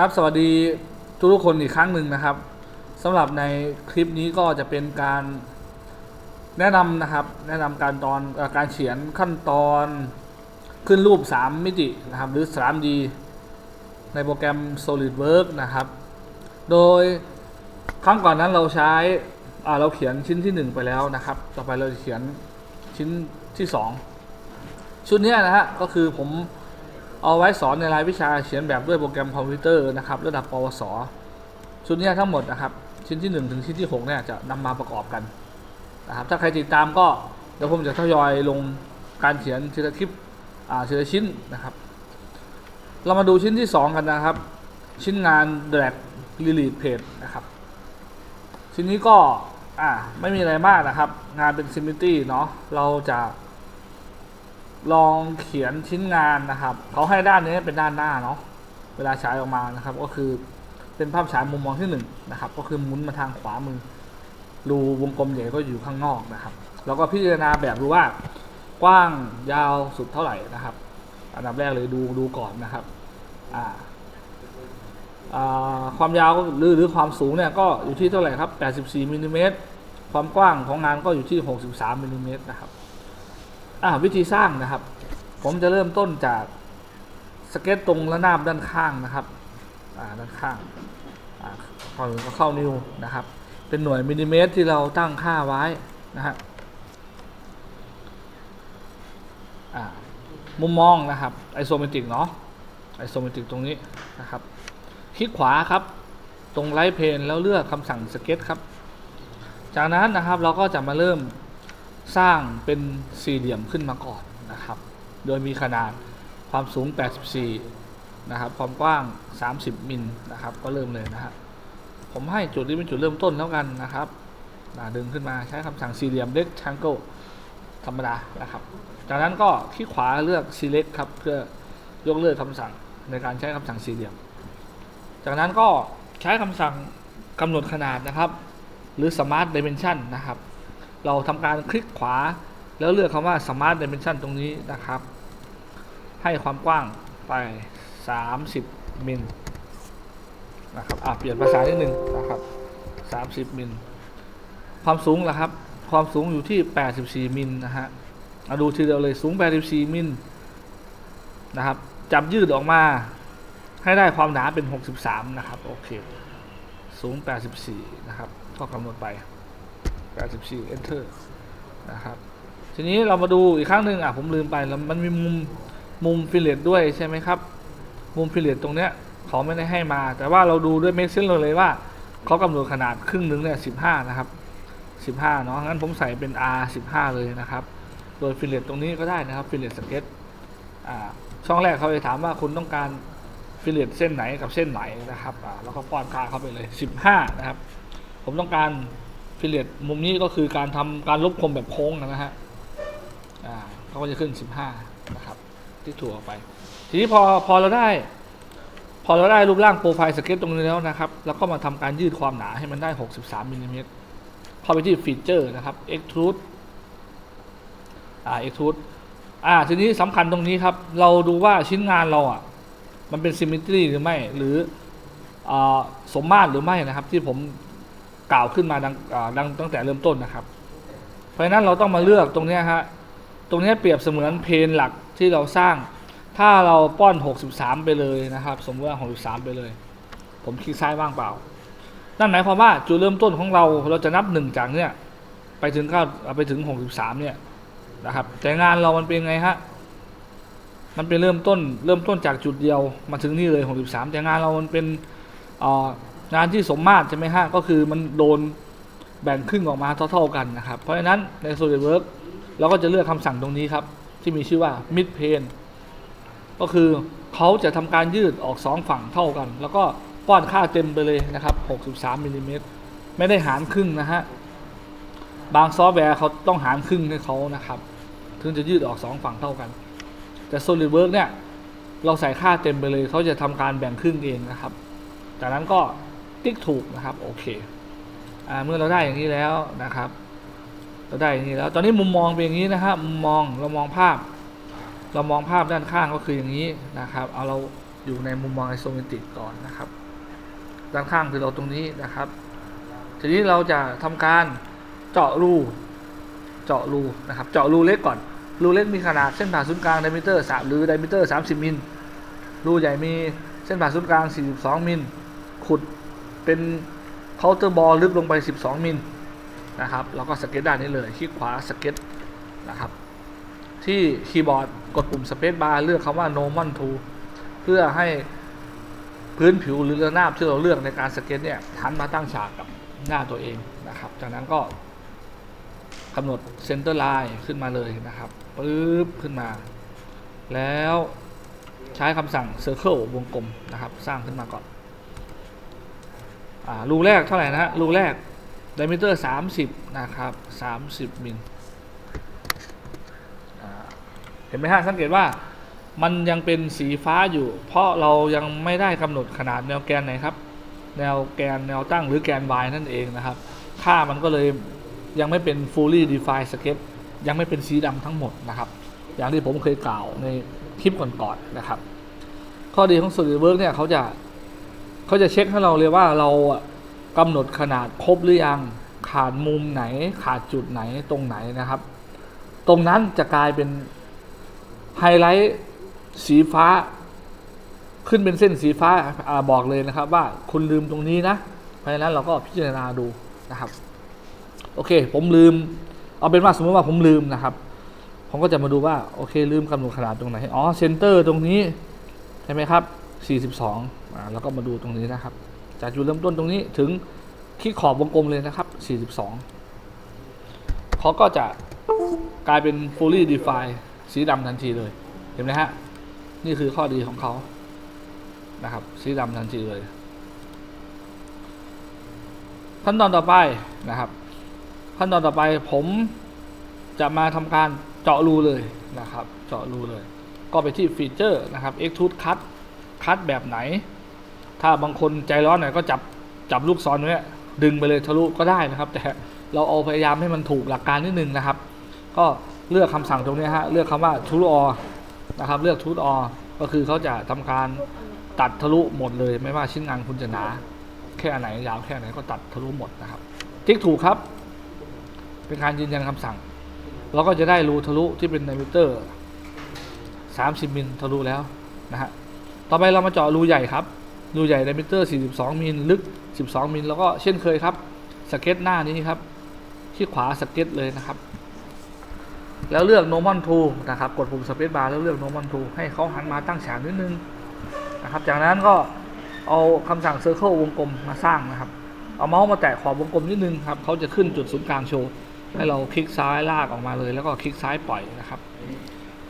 ครับสวัสดีทุกคนอีกครั้งหนึ่งนะครับสำหรับในคลิปนี้ก็จะเป็นการแนะนำนะครับ แนะนำการตอนอการเขียนขั้นตอนขึ้นรูป 3 มิตินะครับ หรือ 3D ในโปรแกรม SolidWorks นะครับ โดยครั้งก่อนนั้นเราใช้อ่าเราเขียนชิ้นที่ 1 ไปแล้วนะครับ ต่อไปเราจะเขียนชิ้นที่ 2 ชุดนี้นะฮะก็คือผม เอาไว้สอนในรายวิชาเขียนแบบด้วยโปรแกรมคอมพิวเตอร์นะครับระดับปวส ชุดนี้ทั้งหมดนะครับ ชิ้นที่ 1 ถึงชิ้นที่6เนี่ยจะนำมาประกอบกันนะครับถ้าใครติดตามก็เดี๋ยวผมจะทยอยลงการเขียนทีละคลิปอ่าทีละชิ้นนะครับ เรามาดูชิ้นที่ 2 กันนะครับ ชิ้นงาน drag release page นะครับ ชิ้นนี้ก็อ่าไม่มีอะไรมากนะครับ งานเป็น symmetry เนาะเราจะ ลองเขียนชิ้นงานนะครับเขาให้ด้านนี้เป็นด้านหน้าเนาะเวลาฉายออกมานะครับ ก็คือเป็นภาพฉายมุมมองที่หนึ่งนะครับ ก็คือมุนมาทางขวามือ รูวงกลมใหญ่ก็อยู่ข้างนอกนะครับ แล้วก็พิจารณาแบบดูว่ากว้างยาวสุดเท่าไหร่นะครับ อันดับแรกเลยดูดูก่อนนะครับอ่าความยาวหรือหรือความสูงเนี่ยก็อยู่ที่เท่าไหร่ครับ 84มิลลิเมตรความกว้างของงานก็อยู่ที่ 63มิลลิเมตรนะครับ อ่าวิธีสร้างนะครับ ผมจะเริ่มต้นจากสเก็ตตรงระนาบด้านข้างนะครับอ่าด้านข้างอ่าเข้าก็เข้านิ้วนะครับ เป็นหน่วยมิลลิเมตรที่เราตั้งค่าไว้นะฮะอ่ามุมมองนะครับไอโซเมตริกเนาะไอโซเมตริกตรงนี้นะครับ คลิกขวาครับ ตรงไลท์เพนแล้วเลือกคำสั่งสเก็ตครับ จากนั้นนะครับเราก็จะมาเริ่ม สร้างเป็นสี่เหลี่ยมขึ้นมาก่อนนะครับ โดยมีขนาดความสูง 84 นะครับ ความกว้าง 30 มิลนะครับ ก็เริ่มเลยนะฮะผมให้จุดนี้เป็นจุดเริ่มต้นแล้วกันนะครับดึงขึ้นมาใช้คำสั่งสี่เหลี่ยม rectangle ธรรมดานะครับ จากนั้นก็คลิกขวาเลือก select ครับ เพื่อยกเลิกคำสั่งในการใช้คำสั่งสี่เหลี่ยม จากนั้นก็ใช้คำสั่งกำหนดขนาดนะครับ หรือ smart dimension นะครับ เราทำการคลิกขวา แล้วเลือกคำว่า Smart Dimension ตรงนี้นะครับ ให้ความกว้างไป 30มิลนะครับอะเปลี่ยนภาษานิดนึงนะครับ 30มิลความสูงละครับ ความสูงอยู่ที่ 84มิลนะฮะเอาดูทีเดียวเลยสูง 84มิลนะครับจับยืดออกมา ให้ได้ความหนาเป็น 63 นะครับ โอเค สูง 84 นะครับ ก็กำหนดไป 84 enter นะครับทีนี้เรามาดูอีกครั้งหนึ่งอะผมลืมไปแล้วมันมีมุมมุมฟิลเลตด้วยใช่ไหมครับ มุมฟิลเลตตรงเนี้ยเขาไม่ได้ให้มา แต่ว่าเราดูด้วยเม e เซนเราเลยว่าเขากำหนดขนาดครึ่งหนึ่งเนี่ย15 นะครับ 15 เนาะงั้นผมใส่เป็น R 15 เลยนะครับ โดยฟิลเลตตรงนี้ก็ได้นะครับฟิลเลตสเก็ตอ่าช่องแรกเขาจะถามว่าคุณต้องการฟิลเลตเส้นไหนกับเส้นไหนนะครับอ่าแล้วก็ป้อนค่าเข้าไปเลย 15 นะครับ ผมต้องการ ฟิเลตมุมนี้ก็คือการทำการลบคมแบบโค้งนะฮะอ่าเขาก็จะขึ้น 15 นะครับ ที่ถูกออกไป ทีนี้พอพอเราได้ พอเราได้รูปร่างโปรไฟล์สเก็ตตรงนี้แล้วนะครับ แล้วก็มาทำการยืดความหนาให้มันได้ 63มิลลิเมตรเข้าไปที่ฟีเจอร์นะครับ extrude อ่า extrude อ่าทีนี้สำคัญตรงนี้ครับ เราดูว่าชิ้นงานเราอะ มันเป็น symmetry หรือไม่ หรืออ่าสมมาตรหรือไม่นะครับ ที่ผม กล่าวขึ้นมาดังดังตั้งแต่เริ่มต้นนะครับ เพราะฉะนั้นเราต้องมาเลือกตรงนี้ฮะตรงนี้เปรียบเสมือนเพนหลักที่เราสร้าง ถ้าเราป้อน 63 ไปเลยนะครับ สมมติว่า 63 ไปเลย ผมคลิกซ้ายว่างเปล่า นั่นหมายความว่าจุดเริ่มต้นของเราเราจะนับหนึ่งจากเนี้ยไปถึงเก้าไปถึง 63 เนี่ยนะครับ แต่งานเรามันเป็นไงฮะมันเป็นเริ่มต้นเริ่มต้นจากจุดเดียวมาถึงนี่เลย 63 แต่งานเรามันเป็นอ่อ งานที่สมมาตรใช่ไหมฮะก็คือมันโดนแบ่งครึ่งออกมาเท่า ๆกันนะครับ เพราะฉะนั้นใน SolidWorks เราก็จะเลือกคำสั่งตรงนี้ครับ ที่มีชื่อว่า mid plane ก็คือเขาจะทำการยืดออกสองฝั่งเท่ากัน แล้วก็ป้อนค่าเต็มไปเลยนะครับ 63มิลลิเมตรไม่ได้หารครึ่งนะฮะ บางซอฟต์แวร์เขาต้องหารครึ่งให้เขานะครับ ถึงจะยืดออกสองฝั่งเท่ากัน แต่ SolidWorks เนี่ย เราใส่ค่าเต็มไปเลย เขาจะทำการแบ่งครึ่งเองนะครับ จากนั้นก็ ติ๊กถูกนะครับโอเคอเมื่อเราได้อย่างนี้แล้วนะครับ เราได้อย่างนี้แล้วตอนนี้มุมมองเป็นอย่างนี้นะครับมุมมองเรามองภาพ เรามองภาพด้านข้างก็คืออย่างนี้นะครับเอาเราอยู่ในมุมมองไอโซเมตริกก่อนนะครับ ด้านข้างคือเราตรงนี้นะครับ ทีนี้เราจะทำการเจาะรูเจาะรูนะครับ เจาะรูเล็กก่อนรูเล็กมีขนาดเส้นผ่าศูนย์กลางไดมิเตอร์3หรือไดมิเตอร์30มิลรูใหญ่มีเส้นผ่าศูนย์กลาง42มิลขุด เป็นเคาน์เตอร์บอลลึกลงไป 12 มิลนะครับแล้วก็สเก็ตด้านนี้เลยคลิกขวาสเก็ตนะครับ ที่คีย์บอร์ดกดปุ่มสเปซบาร์เลือกคำว่า normal to เพื่อให้พื้นผิวหรือระนาบที่เราเลือกในการสเก็ตเนี่ยหันมาตั้งฉากกับหน้าตัวเองนะครับ จากนั้นก็กำหนดเซนเตอร์ไลน์ขึ้นมาเลยนะครับปึ๊บขึ้นมา แล้วใช้คำสั่ง Circle วงกลมนะครับ สร้างขึ้นมาก่อน รูแรกเท่าไหร่นะฮะรูแรก diameter 30นะครับ30มิลอ่าเห็นไหมฮะสังเกตว่ามันยังเป็นสีฟ้าอยู่ เพราะเรายังไม่ได้กำหนดขนาดแนวแกนไหนครับ แนวแกนแนวตั้งหรือแกน y นั่นเองนะครับ ค่ามันก็เลยยังไม่เป็น fully defined sketch ยังไม่เป็นสีดำทั้งหมดนะครับ อย่างที่ผมเคยกล่าวในคลิปก่อนๆนะครับ ข้อดีของ SolidWorks เนี่ยเขาจะ เขาจะเช็คให้เราเลยว่าเราอะกำหนดขนาดครบหรือยัง ขาดมุมไหน ขาดจุดไหนตรงไหนนะครับ ตรงนั้นจะกลายเป็นไฮไลท์สีฟ้า ขึ้นเป็นเส้นสีฟ้าอาบอกเลยนะครับ ว่าคุณลืมตรงนี้นะ เพราะฉะนั้นเราก็พิจารณาดูนะครับ โอเค ผมลืม เอาเป็นว่าสมมติว่าผมลืมนะครับ ผมก็จะมาดูว่า โอเค ลืมกำหนดขนาดตรงไหน อ๋อเซนเตอร์ตรงนี้ ใช่ไหมครับ 42อ่าแล้วก็มาดูตรงนี้นะครับ จากจุดเริ่มต้นตรงนี้ถึงที่ขอบวงกลมเลยนะครับ 42เขาก็จะกลายเป็น fully defined สีดำทันทีเลย เห็นไหมฮะ นี่คือข้อดีของเขานะครับ สีดำทันทีเลยขั้นตอนต่อไปนะครับขั้นตอนต่อไปผมจะมาทำการเจาะรูเลยนะครับ เจาะรูเลย ก็ไปที่ฟีเจอร์นะครับ extrude cut คัดแบบไหน ถ้าบางคนใจร้อนหน่อยก็จับจับลูกศรไว้ดึงไปเลยทะลุก็ได้นะครับ แต่เราเอาพยายามให้มันถูกหลักการนิดนึงนะครับ ก็เลือกคำสั่งตรงนี้ฮะเลือกคำว่า to all นะครับ เลือก to all ก็คือเขาจะทำการตัดทะลุหมดเลย ไม่ว่าชิ้นงานคุณจะหนา แค่ไหนยาวแค่ไหนก็ตัดทะลุหมดนะครับติ๊กถูกครับ เป็นการยืนยันคำสั่งเราก็จะได้รูทะลุที่เป็นไดมิเตอร์ 30มิลทะลุแล้วนะฮะ ต่อไปเรามาเจาะรูใหญ่ครับ รูใหญ่ไดมิเตอร์ 42 มิล ลึก 12 มิล แล้วก็เช่นเคยครับ สเก็ตหน้านี้ครับ ที่ขวาสเก็ตเลยนะครับ แล้วเลือก normal to นะครับ กดปุ่ม space bar แล้วเลือก normal to ให้เขาหันมาตั้งฉากนิดนึงนะครับ จากนั้นก็เอาคำสั่ง circle วงกลมมาสร้างนะครับ เอาเมาส์มาแตะขอบวงกลมนิดนึงครับเขาจะขึ้นจุดศูนย์กลางโชว์ให้เราคลิกซ้ายลากออกมาเลย แล้วก็คลิกซ้ายปล่อยนะครับ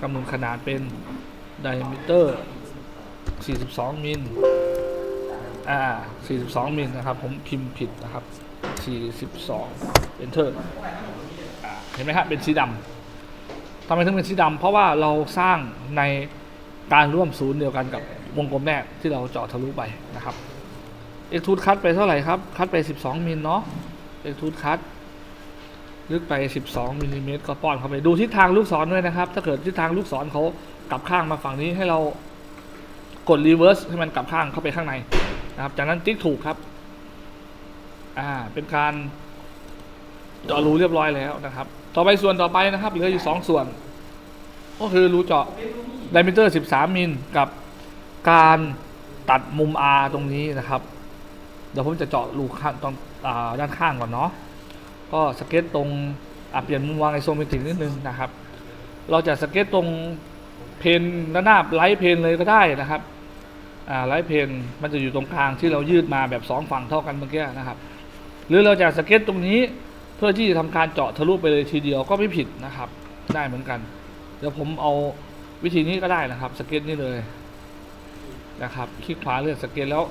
กำหนดขนาดเป็น diameter 42 มิล อ่า 42 มิลนะครับ ผมพิมพ์ผิดนะครับ 42 enter อ่าเห็นไหมครับเป็นสีดำทำไมถึงเป็นสีดำเพราะว่าเราสร้างในการร่วมศูนย์เดียวกันกับวงกลมแรกที่เราเจาะทะลุไปนะครับเอ็กทูดคัดไปเท่าไหร่ครับ คัดไป 12มิลเนาะเอ็กทูดคัดลึกไป 12มิลลิเมตรก็ป้อนเข้าไปดูทิศทางลูกศรด้วยนะครับ ถ้าเกิดทิศทางลูกศรเขากลับข้างมาฝั่งนี้ให้เรา กดรีเวิร์สให้มันกลับข้างเข้าไปข้างในนะครับ จากนั้นติ๊กถูกครับ อ่า เป็นการเจาะรูเรียบร้อยแล้วนะครับ ต่อไปส่วนต่อไปนะครับ เหลืออยู่สองส่วน ก็คือรูเจาะไดมิเตอร์ 13 มิลกับการตัดมุม R ตรงนี้นะครับ เดี๋ยวผมจะเจาะรูข้างตรงอ่าด้านข้างก่อนเนาะ ก็สเก็ตตรงเปลี่ยนมุมวางไอโซเมตริกนิดนึงนะครับ เราจะสเก็ตตรงเพนระนาบไลท์เพนเลยก็ได้นะครับ ไลท์เพนมันจะอยู่ตรงกลางที่เรายืดมาแบบสองฝั่งเท่ากันเมื่อกี้นะครับ หรือเราจะสเก็ตตรงนี้เพื่อที่จะทำการเจาะทะลุไปเลยทีเดียวก็ไม่ผิดนะครับ ได้เหมือนกัน เดี๋ยวผมเอาวิธีนี้ก็ได้นะครับ สเก็ตนี่เลยนะครับคลิกขวาเลือกสเก็ตแล้ว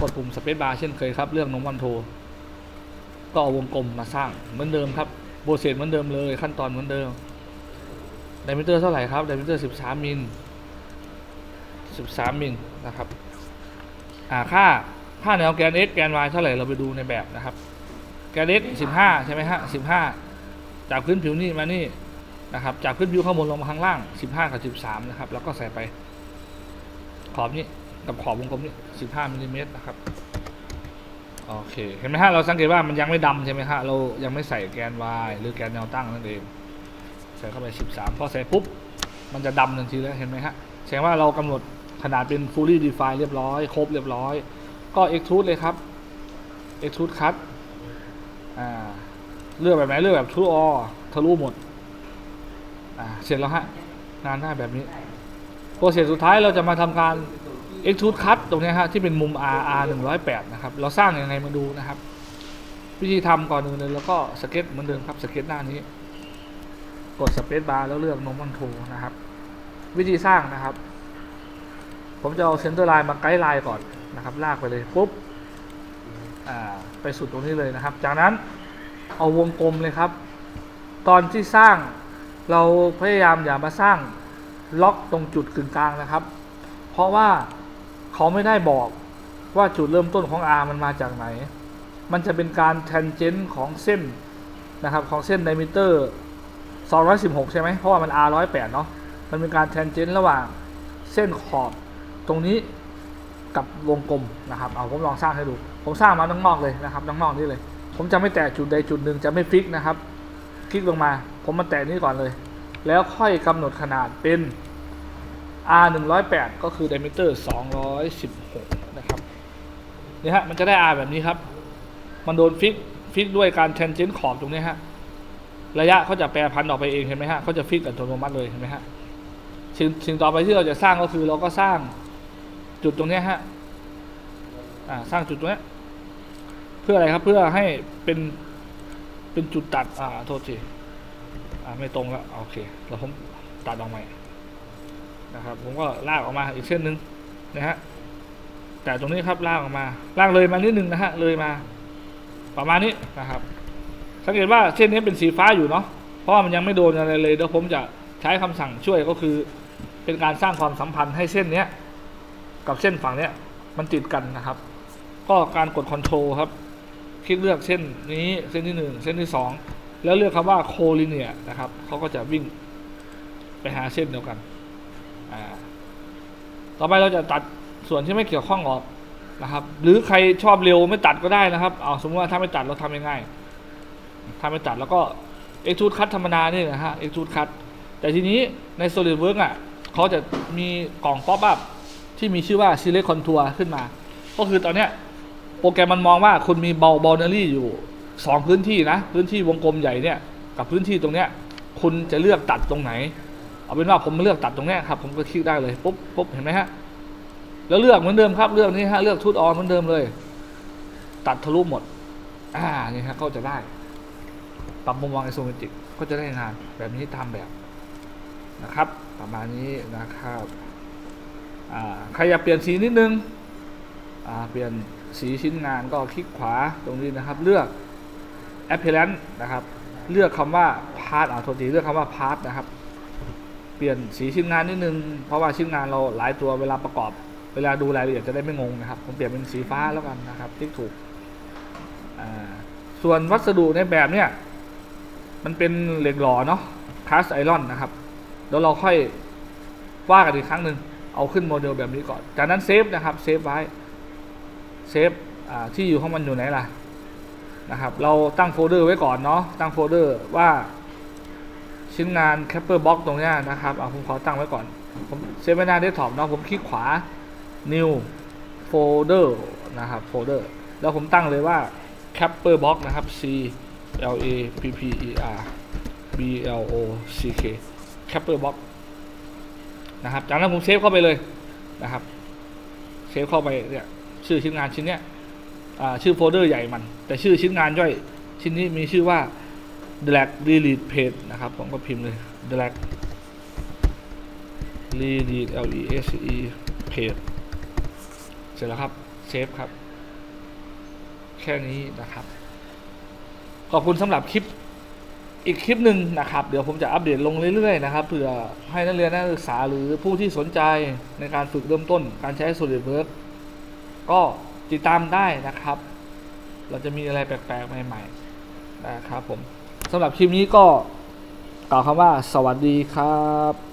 กดปุ่มสเปซบาร์เช่นเคยครับเลือกนมวันโทก็เอาวงกลมมาสร้างเหมือนเดิมครับโบเซตเหมือนเดิมเลย ขั้นตอนเหมือนเดิมไดมิเตอร์เท่าไหร่ครับไดมิเตอร์13มิล 13มิลนะครับอ่าค่าค่าแนวแกน x แกน y เท่าไหร่เราไปดูในแบบนะครับ แกน x 15 ใช่ไหมฮะ15 จากพื้นผิวนี่มานี่นะครับ จากพื้นผิวข้างบนลงมาข้างล่าง 15 กับ 13 นะครับ แล้วก็ใส่ไปขอบนี้กับขอบวงกลมนี่15มิลลิเมตรนะครับโอเคเห็นไหมฮะเราสังเกตว่ามันยังไม่ดำใช่ไหมฮะเรายังไม่ใส่แกน y หรือแกนแนวตั้งนั่นเองใส่เข้าไป 13 พอใส่ปุ๊บมันจะดำทันทีแล้วเห็นไหมฮะแสดงว่าเรากำหนด ขนาดเป็น fully define เรียบร้อย ครบเรียบร้อย ก็ extrude เลยครับ extrude cut อ่าเลือกแบบไหนเลือกแบบ true all ทะลุหมด อ่าเสร็จแล้วฮะงานได้แบบนี้โปรเซสสุดท้ายเราจะมาทำการ extrude cut ตรงนี้ฮะที่เป็นมุม R R 108นะครับ เราสร้างยังไงมาดูนะครับ วิธีทำก่อนอื่นเลยแล้วก็สเก็ตเหมือนเดิมครับสเก็ตหน้านี้ กดสเปซบาร์แล้วเลือกโนมันโทนะครับ วิธีสร้างนะครับ ผมจะเอาเซนเตอร์ไลน์มาไกด์ไลน์ก่อนนะครับ ลากไปเลยปุ๊บไปสุดตรงนี้เลยนะครับ จากนั้นเอาวงกลมเลยครับ ตอนที่สร้างเราพยายามอย่ามาสร้างล็อกตรงจุดกึ่งกลางนะครับ เพราะว่าเขาไม่ได้บอกว่าจุดเริ่มต้นของ R มันมาจากไหน มันจะเป็นการ tangent ของเส้นนะครับของเส้น diameter 216 ใช่ไหมเพราะว่ามัน R 108 เนาะ มันเป็นการ tangent ระหว่างเส้นขอบ ตรงนี้กับวงกลมนะครับ เอาผมลองสร้างให้ดู ผมสร้างมาทั้งนอกเลยนะครับทั้งนอกนี่เลย ผมจะไม่แตะจุดใดจุดหนึ่งจะไม่ฟิกนะครับ คลิกลงมา ผมมาแตะนี่ก่อนเลย แล้วค่อยกำหนดขนาดเป็น R 108ก็คือ diameter 216 นะครับนี่ฮะมันจะได้ R แบบนี้ครับ มันโดนฟิกฟิกด้วยการ tangent ขอบตรงนี้ฮะระยะเขาจะแปรพันธุ์ออกไปเองเห็นไหมฮะเขาจะฟิกอัตโนมัติเลยเห็นไหมฮะสิ่งสิ่งต่อไปที่เราจะสร้างก็คือเราก็สร้าง จุดตรงนี้ฮะอ่าสร้างจุดตรงนี้เพื่ออะไรครับเพื่อให้เป็นเป็นจุดตัดอ่าโทษทีอ่าไม่ตรงแล้วโอเคเราผมตัดออกใหม่นะครับผมก็ลากออกมาอีกเส้นหนึ่งนะฮะแต่ตรงนี้ครับลากออกมาลากเลยมานิดนึงนะฮะเลยมาประมาณนี้นะครับ สังเกตว่าเส้นนี้เป็นสีฟ้าอยู่เนาะเพราะว่ามันยังไม่โดนอะไรเลยเดี๋ยวผมจะใช้คำสั่งช่วยก็คือ เป็นการสร้างความสัมพันธ์ให้เส้นเนี้ย กับเส้นฝั่งเนี้ยมันติดกันนะครับ ก็การกดคอนโทรลครับ คลิกเลือกเส้นนี้เส้นที่หนึ่งเส้นที่สองแล้วเลือกคำว่าโคลิเนียนะครับเขาก็จะวิ่งไปหาเส้นเดียวกันอ่าต่อไปเราจะตัดส่วนที่ไม่เกี่ยวข้องออกนะครับ หรือใครชอบเร็วไม่ตัดก็ได้นะครับเอาสมมติว่าถ้าไม่ตัดเราทำยังไงถ้าไม่ตัดแล้วก็ extrude cut ธรรมดานี่นะฮะ extrude cut แต่ทีนี้ใน SolidWorks อะเขาจะมีกล่อง pop up ที่มีชื่อว่า select contour ขึ้นมา ก็คือตอนเนี้ยโปรแกรมมันมองว่าคุณมี bound boundary อยู่ 2 พื้นที่นะ พื้นที่วงกลมใหญ่เนี่ย กับพื้นที่ตรงเนี้ยคุณจะเลือกตัดตรงไหน เอาเป็นว่าผมเลือกตัดตรงเนี้ยครับผมก็คลิกได้เลยปุ๊บปุ๊บเห็นไหมฮะแล้วเลือกเหมือนเดิมครับเลือกนี้ฮะเลือกทุตออนเหมือนเดิมเลย ตัดทะลุหมด อ่านี่ฮะก็จะได้ปรับมุมมองไอโซเมตริกก็จะได้งานแบบนี้ตามแบบนะครับ ประมาณนี้นะครับ ใครอยากเปลี่ยนสีนิดนึงเปลี่ยนสีชิ้นงานก็คลิกขวาตรงนี้นะครับ เลือก appearance นะครับ เลือกคำว่า part อ่าโทษทีเลือกคำว่า part นะครับ เปลี่ยนสีชิ้นงานนิดนึง เพราะว่าชิ้นงานเราหลายตัวเวลาประกอบ เวลาดูรายละเอียดจะได้ไม่งงนะครับผมเปลี่ยนเป็นสีฟ้าแล้วกันนะครับที่ถูก ส่วนวัสดุในแบบเนี้ยมันเป็นเหล็กหล่อเนาะคาสไอรอนนะครับ เดี๋ยวเราค่อยว่ากันอีกครั้งหนึ่ง เอาขึ้นโมเดลแบบนี้ก่อน จากนั้นเซฟนะครับเซฟไว้เซฟที่อยู่ของมันอยู่ไหนล่ะนะครับ เราตั้งโฟลเดอร์ไว้ก่อนเนาะตั้งโฟลเดอร์ว่าชิ้นงาน Capper Box ตรงนี้นะครับเอาผมขอตั้งไว้ก่อน ผมเซฟไว้หน้าเดสก์ท็อปเนาะผมคลิกขวา New Folder นะครับ Folder แล้วผมตั้งเลยว่า Capper Box นะครับ C L A P P E R B L O C K Capper Box นะครับ จากนั้นผมเซฟเข้าไปเลยนะครับ เซฟเข้าไปเนี่ยชื่อชิ้นงานชิ้นเนี้ยชื่อโฟลเดอร์ใหญ่มัน แต่ชื่อชิ้นงานย่อย ชิ้นนี้มีชื่อว่า drag delete page นะครับ ผมก็พิมพ์เลย drag delete L E S E page เสร็จแล้วครับ เซฟครับ แค่นี้นะครับ ขอบคุณสำหรับคลิป อีกคลิปหนึ่งนะครับ เดี๋ยวผมจะอัปเดตลงเรื่อยๆนะครับเผื่อให้นักเรียนนักศึกษาหรือผู้ที่สนใจในการฝึกเริ่มต้น การใช้ SolidWorks ก็ติดตามได้นะครับ เราจะมีอะไรแปลกๆ ใหม่ๆนะครับผมสำหรับคลิปนี้ก็กล่าวคำว่าสวัสดีครับ